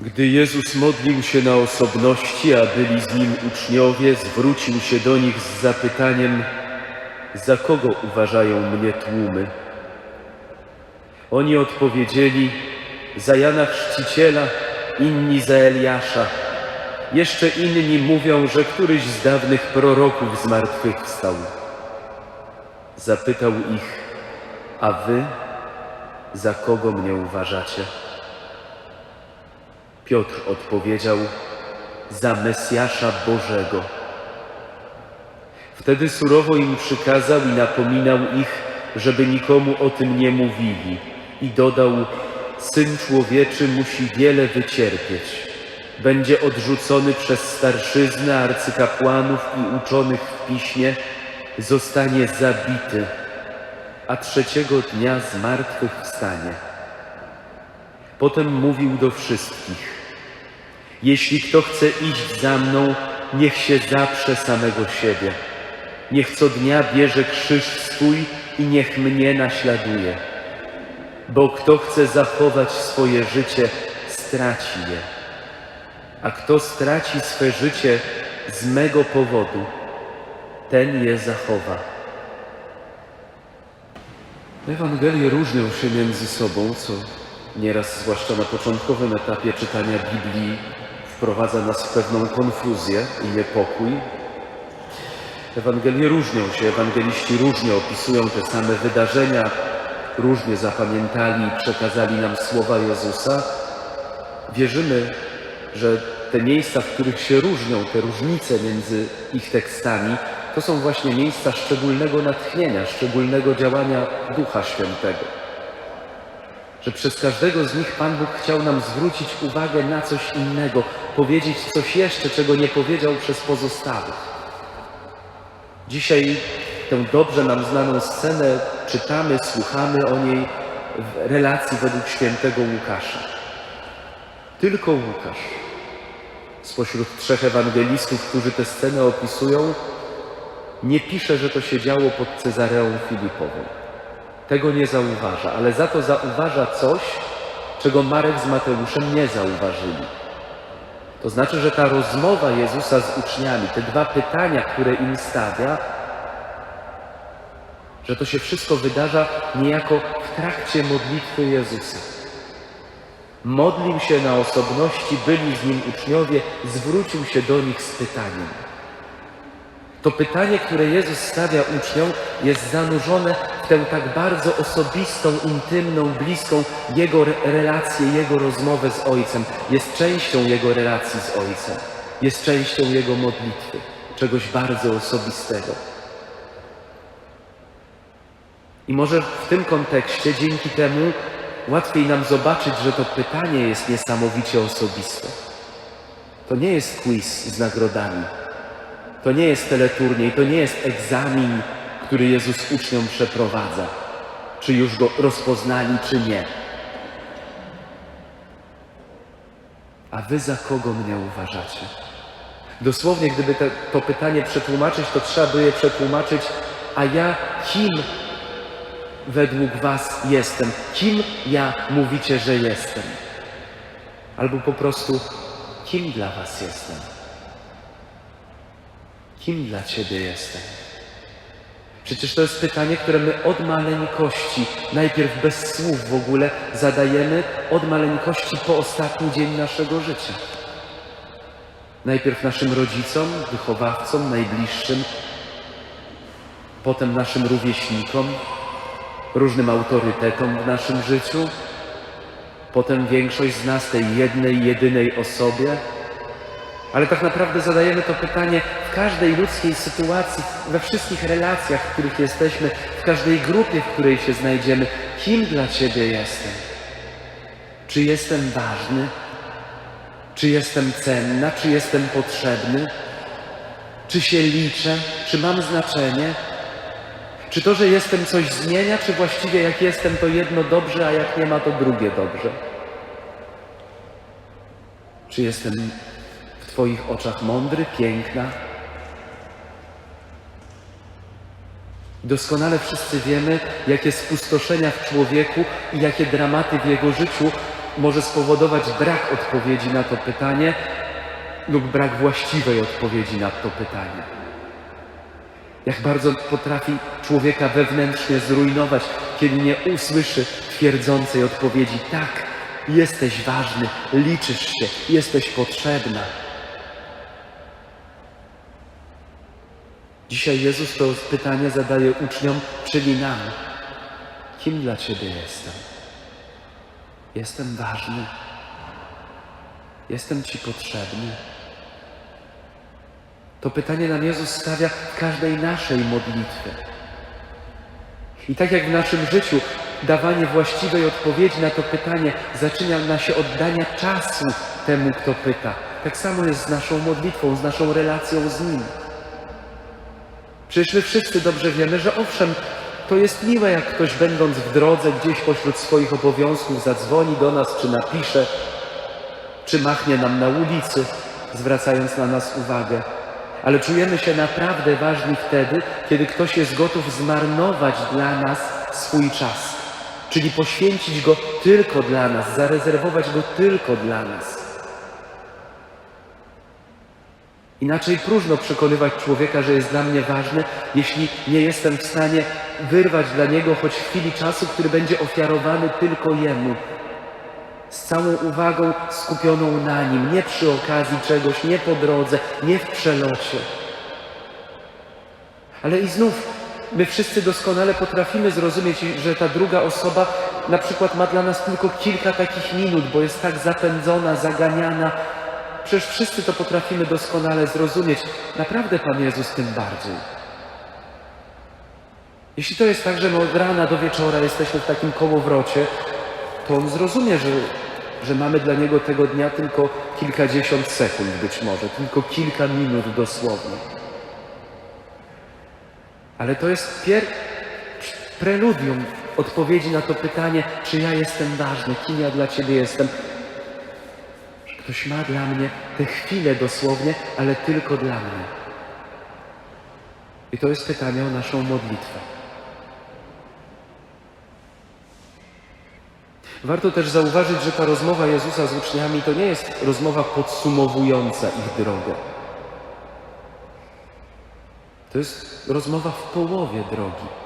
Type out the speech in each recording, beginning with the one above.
Gdy Jezus modlił się na osobności, a byli z nim uczniowie, zwrócił się do nich z zapytaniem: Za kogo uważają mnie tłumy? Oni odpowiedzieli: Za Jana Chrzciciela, inni za Eliasza. Jeszcze inni mówią, że któryś z dawnych proroków zmartwychwstał. Zapytał ich: A wy za kogo mnie uważacie? Piotr odpowiedział: Za Mesjasza Bożego. Wtedy surowo im przykazał i napominał ich, żeby nikomu o tym nie mówili, i dodał: Syn człowieczy musi wiele wycierpieć. Będzie odrzucony przez starszyznę, arcykapłanów i uczonych w piśmie, zostanie zabity, a trzeciego dnia z martwych wstanie. Potem mówił do wszystkich: Jeśli kto chce iść za mną, niech się zaprze samego siebie. Niech co dnia bierze krzyż swój i niech mnie naśladuje. Bo kto chce zachować swoje życie, straci je. A kto straci swe życie z mego powodu, ten je zachowa. Ewangelie różnią się między sobą, co nieraz, zwłaszcza na początkowym etapie czytania Biblii, wprowadza nas w pewną konfuzję i niepokój. Ewangelie różnią się, ewangeliści różnie opisują te same wydarzenia, różnie zapamiętali i przekazali nam słowa Jezusa. Wierzymy, że te miejsca, w których się różnią, te różnice między ich tekstami, to są właśnie miejsca szczególnego natchnienia, szczególnego działania Ducha Świętego. Że przez każdego z nich Pan Bóg chciał nam zwrócić uwagę na coś innego, powiedzieć coś jeszcze, czego nie powiedział przez pozostałych. Dzisiaj tę dobrze nam znaną scenę czytamy, słuchamy o niej w relacji według świętego Łukasza. Tylko Łukasz spośród trzech ewangelistów, którzy tę scenę opisują, nie pisze, że to się działo pod Cezareą Filipową. Tego nie zauważa, ale za to zauważa coś, czego Marek z Mateuszem nie zauważyli. To znaczy, że ta rozmowa Jezusa z uczniami, te dwa pytania, które im stawia, że to się wszystko wydarza niejako w trakcie modlitwy Jezusa. Modlił się na osobności, byli z nim uczniowie, zwrócił się do nich z pytaniem. To pytanie, które Jezus stawia uczniom, jest zanurzone w tę tak bardzo osobistą, intymną, bliską Jego re- relację, Jego rozmowę z Ojcem. Jest częścią Jego relacji z Ojcem. Jest częścią Jego modlitwy, czegoś bardzo osobistego. I może w tym kontekście, dzięki temu, łatwiej nam zobaczyć, że to pytanie jest niesamowicie osobiste. To nie jest quiz z nagrodami. To nie jest teleturniej, to nie jest egzamin, który Jezus uczniom przeprowadza. Czy już go rozpoznali, czy nie. A wy za kogo mnie uważacie? Dosłownie, gdyby te, to pytanie przetłumaczyć, to trzeba by je przetłumaczyć, a ja kim według was jestem? Kim ja mówicie, że jestem? Albo po prostu, kim dla was jestem? Kim dla Ciebie jestem? Przecież to jest pytanie, które my od maleńkości, najpierw bez słów w ogóle, zadajemy od maleńkości po ostatni dzień naszego życia. Najpierw naszym rodzicom, wychowawcom, najbliższym, potem naszym rówieśnikom, różnym autorytetom w naszym życiu, potem większość z nas tej jednej, jedynej osobie, ale tak naprawdę zadajemy to pytanie każdej ludzkiej sytuacji, we wszystkich relacjach, w których jesteśmy, w każdej grupie, w której się znajdziemy. Kim dla Ciebie jestem? Czy jestem ważny? Czy jestem cenna? Czy jestem potrzebny? Czy się liczę? Czy mam znaczenie? Czy to, że jestem coś zmienia, czy właściwie jak jestem to jedno dobrze, a jak nie ma to drugie dobrze? Czy jestem w Twoich oczach mądry, piękna? Doskonale wszyscy wiemy, jakie spustoszenia w człowieku i jakie dramaty w jego życiu może spowodować brak odpowiedzi na to pytanie lub brak właściwej odpowiedzi na to pytanie. Jak bardzo potrafi człowieka wewnętrznie zrujnować, kiedy nie usłyszy twierdzącej odpowiedzi: tak, jesteś ważny, liczysz się, jesteś potrzebna. Dzisiaj Jezus to pytanie zadaje uczniom, czyli nam. Kim dla Ciebie jestem? Jestem ważny. Jestem Ci potrzebny. To pytanie nam Jezus stawia w każdej naszej modlitwie. I tak jak w naszym życiu dawanie właściwej odpowiedzi na to pytanie zaczyna się oddania czasu temu, kto pyta. Tak samo jest z naszą modlitwą, z naszą relacją z Nim. Przecież my wszyscy dobrze wiemy, że owszem, to jest miłe, jak ktoś będąc w drodze gdzieś pośród swoich obowiązków zadzwoni do nas, czy napisze, czy machnie nam na ulicy, zwracając na nas uwagę. Ale czujemy się naprawdę ważni wtedy, kiedy ktoś jest gotów zmarnować dla nas swój czas, czyli poświęcić go tylko dla nas, zarezerwować go tylko dla nas. Inaczej próżno przekonywać człowieka, że jest dla mnie ważny, jeśli nie jestem w stanie wyrwać dla niego choć chwili czasu, który będzie ofiarowany tylko jemu. Z całą uwagą skupioną na nim, nie przy okazji czegoś, nie po drodze, nie w przelocie. Ale i znów, my wszyscy doskonale potrafimy zrozumieć, że ta druga osoba na przykład ma dla nas tylko kilka takich minut, bo jest tak zapędzona, zaganiana, Przecież wszyscy to potrafimy doskonale zrozumieć. Naprawdę Pan Jezus tym bardziej. Jeśli to jest tak, że my od rana do wieczora jesteśmy w takim kołowrocie, to On zrozumie, że, że mamy dla Niego tego dnia tylko kilkadziesiąt sekund być może, tylko kilka minut dosłownie. Ale to jest pier... preludium odpowiedzi na to pytanie, czy ja jestem ważny, kim ja dla Ciebie jestem. Ktoś ma dla mnie te chwile dosłownie, ale tylko dla mnie. I to jest pytanie o naszą modlitwę. Warto też zauważyć, że ta rozmowa Jezusa z uczniami to nie jest rozmowa podsumowująca ich drogę. To jest rozmowa w połowie drogi.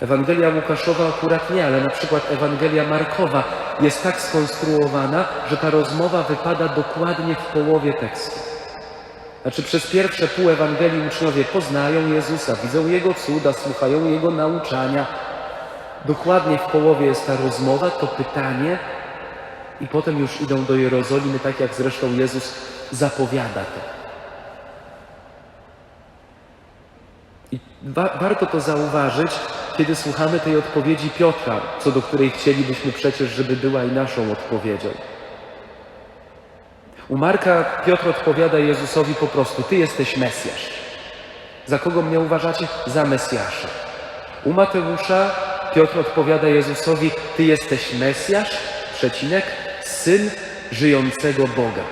Ewangelia Łukaszowa akurat nie, ale na przykład Ewangelia Markowa jest tak skonstruowana, że ta rozmowa wypada dokładnie w połowie tekstu. Znaczy przez pierwsze pół Ewangelii uczniowie poznają Jezusa, widzą Jego cuda, słuchają Jego nauczania. Dokładnie w połowie jest ta rozmowa, to pytanie i potem już idą do Jerozolimy, tak jak zresztą Jezus zapowiada to. I wa warto to zauważyć, kiedy słuchamy tej odpowiedzi Piotra, co do której chcielibyśmy przecież, żeby była i naszą odpowiedzią. U Marka Piotr odpowiada Jezusowi po prostu: Ty jesteś Mesjasz. Za kogo mnie uważacie? Za Mesjasza. U Mateusza Piotr odpowiada Jezusowi: Ty jesteś Mesjasz, przecinek, syn żyjącego Boga.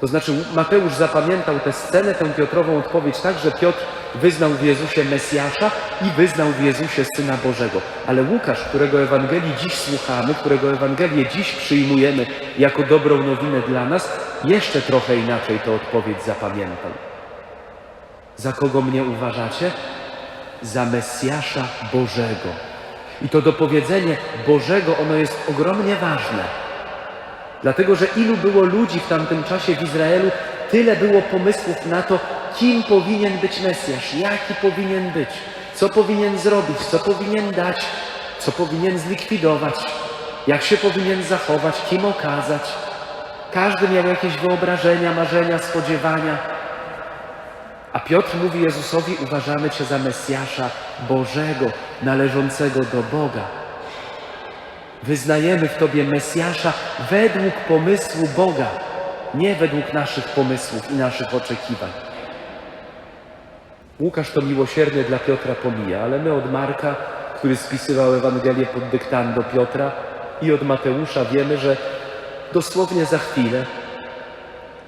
To znaczy Mateusz zapamiętał tę scenę, tę Piotrową odpowiedź tak, że Piotr wyznał w Jezusie Mesjasza i wyznał w Jezusie Syna Bożego. Ale Łukasz, którego Ewangelii dziś słuchamy, którego Ewangelię dziś przyjmujemy jako dobrą nowinę dla nas, jeszcze trochę inaczej tę odpowiedź zapamiętał. Za kogo mnie uważacie? Za Mesjasza Bożego. I to dopowiedzenie Bożego, ono jest ogromnie ważne. Dlatego, że ilu było ludzi w tamtym czasie w Izraelu, tyle było pomysłów na to, kim powinien być Mesjasz, jaki powinien być, co powinien zrobić, co powinien dać, co powinien zlikwidować, jak się powinien zachować, kim okazać. Każdy miał jakieś wyobrażenia, marzenia, spodziewania. A Piotr mówi Jezusowi: Uważamy Cię za Mesjasza Bożego, należącego do Boga. Wyznajemy w Tobie Mesjasza według pomysłu Boga, nie według naszych pomysłów i naszych oczekiwań. Łukasz to miłosiernie dla Piotra pomija, ale my od Marka, który spisywał Ewangelię pod dyktando Piotra i od Mateusza wiemy, że dosłownie za chwilę,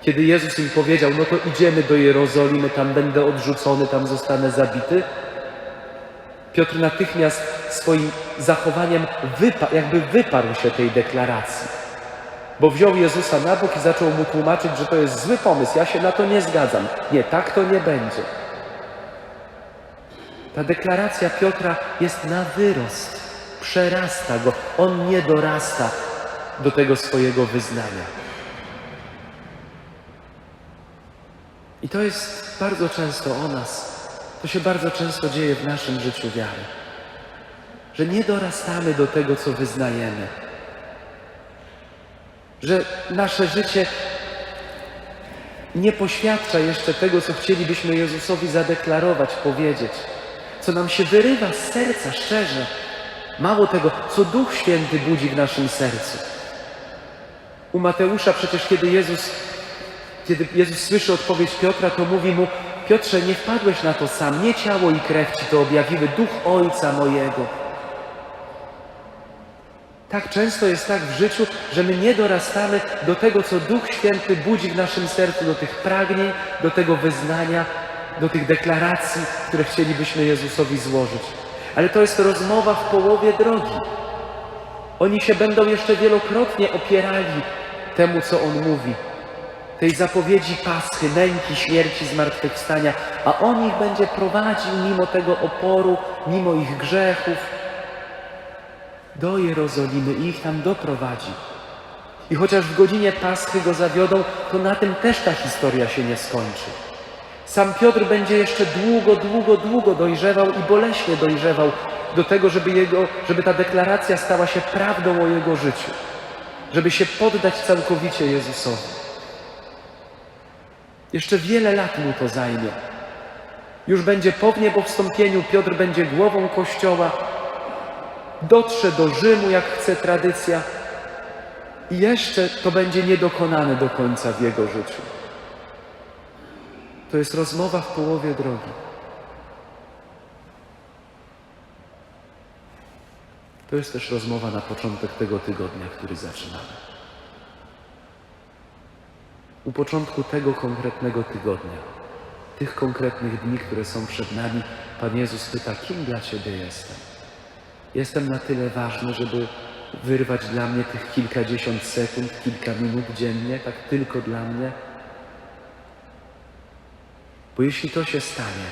kiedy Jezus im powiedział, no to idziemy do Jerozolimy, tam będę odrzucony, tam zostanę zabity, Piotr natychmiast swoim zachowaniem wypa- jakby wyparł się tej deklaracji. Bo wziął Jezusa na bok i zaczął mu tłumaczyć, że to jest zły pomysł, ja się na to nie zgadzam. Nie, tak to nie będzie. Ta deklaracja Piotra jest na wyrost, przerasta go, on nie dorasta do tego swojego wyznania. I to jest bardzo często o nas, to się bardzo często dzieje w naszym życiu wiary, że nie dorastamy do tego, co wyznajemy, że nasze życie nie poświadcza jeszcze tego, co chcielibyśmy Jezusowi zadeklarować, powiedzieć, co nam się wyrywa z serca szczerze. Mało tego, co Duch Święty budzi w naszym sercu. U Mateusza przecież, kiedy Jezus, kiedy Jezus słyszy odpowiedź Piotra, to mówi mu, Piotrze, nie wpadłeś na to sam, nie ciało i krew ci to objawiły, Duch Ojca mojego. Tak często jest tak w życiu, że my nie dorastamy do tego, co Duch Święty budzi w naszym sercu, do tych pragnień, do tego wyznania, do tych deklaracji, które chcielibyśmy Jezusowi złożyć. Ale to jest rozmowa w połowie drogi. Oni się będą jeszcze wielokrotnie opierali temu, co On mówi. Tej zapowiedzi Paschy, męki, śmierci, zmartwychwstania, a On ich będzie prowadził mimo tego oporu, mimo ich grzechów, do Jerozolimy i ich tam doprowadzi. I chociaż w godzinie Paschy go zawiodą, to na tym też ta historia się nie skończy. Sam Piotr będzie jeszcze długo, długo, długo dojrzewał i boleśnie dojrzewał do tego, żeby, jego, żeby ta deklaracja stała się prawdą o jego życiu, żeby się poddać całkowicie Jezusowi. Jeszcze wiele lat mu to zajmie. Już będzie po wniebowstąpieniu, Piotr będzie głową Kościoła, dotrze do Rzymu, jak chce tradycja, i jeszcze to będzie niedokonane do końca w jego życiu. To jest rozmowa w połowie drogi. To jest też rozmowa na początek tego tygodnia, który zaczynamy. U początku tego konkretnego tygodnia, tych konkretnych dni, które są przed nami, Pan Jezus pyta, kim dla Ciebie jestem? Jestem na tyle ważny, żeby wyrwać dla mnie tych kilkadziesiąt sekund, kilka minut dziennie, tak tylko dla mnie? Bo jeśli to się stanie,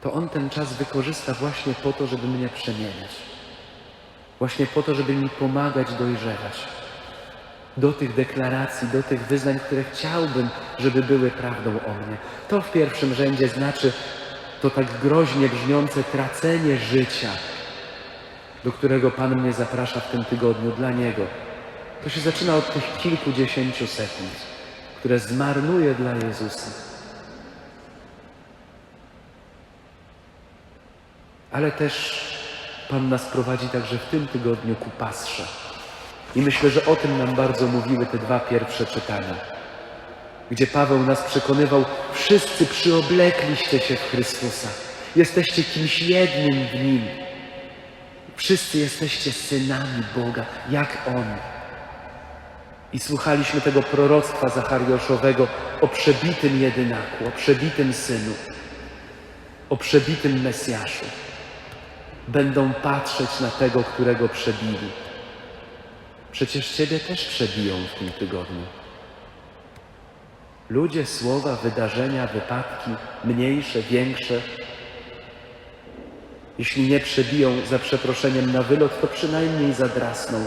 to On ten czas wykorzysta właśnie po to, żeby mnie przemieniać. Właśnie po to, żeby mi pomagać dojrzewać do tych deklaracji, do tych wyznań, które chciałbym, żeby były prawdą o mnie. To w pierwszym rzędzie znaczy to tak groźnie brzmiące tracenie życia, do którego Pan mnie zaprasza w tym tygodniu dla Niego. To się zaczyna od tych kilkudziesięciu sekund, które zmarnuję dla Jezusa. Ale też Pan nas prowadzi także w tym tygodniu ku pasrze. I myślę, że o tym nam bardzo mówiły te dwa pierwsze czytania, gdzie Paweł nas przekonywał, wszyscy przyoblekliście się w Chrystusa. Jesteście kimś jednym w Nim. Wszyscy jesteście synami Boga, jak On. I słuchaliśmy tego proroctwa Zachariaszowego o przebitym jedynaku, o przebitym Synu, o przebitym Mesjaszu. Będą patrzeć na tego, którego przebili. Przecież Ciebie też przebiją w tym tygodniu. Ludzie, słowa, wydarzenia, wypadki, mniejsze, większe, jeśli nie przebiją za przeproszeniem na wylot, to przynajmniej zadrasną.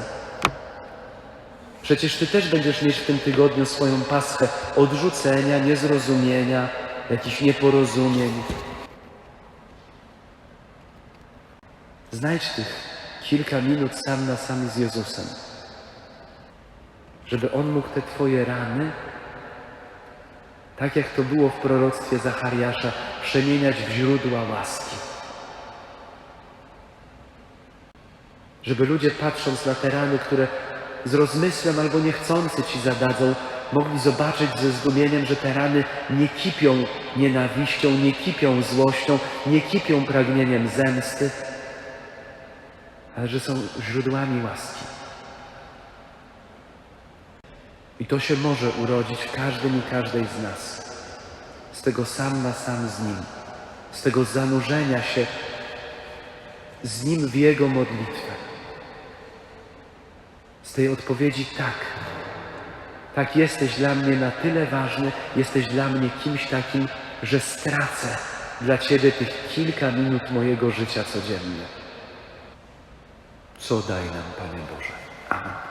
Przecież Ty też będziesz mieć w tym tygodniu swoją paschę odrzucenia, niezrozumienia, jakichś nieporozumień. Znajdź tych kilka minut sam na sam z Jezusem, żeby On mógł te Twoje rany, tak jak to było w proroctwie Zachariasza, przemieniać w źródła łaski. Żeby ludzie patrząc na te rany, które z rozmysłem albo niechcący Ci zadadzą, mogli zobaczyć ze zdumieniem, że te rany nie kipią nienawiścią, nie kipią złością, nie kipią pragnieniem zemsty, ale że są źródłami łaski. I to się może urodzić w każdym i każdej z nas, z tego sam na sam z Nim, z tego zanurzenia się z Nim w Jego modlitwę. Z tej odpowiedzi tak. Tak, jesteś dla mnie na tyle ważny, jesteś dla mnie kimś takim, że stracę dla Ciebie tych kilka minut mojego życia codziennie. Co daj nam, Panie Boże.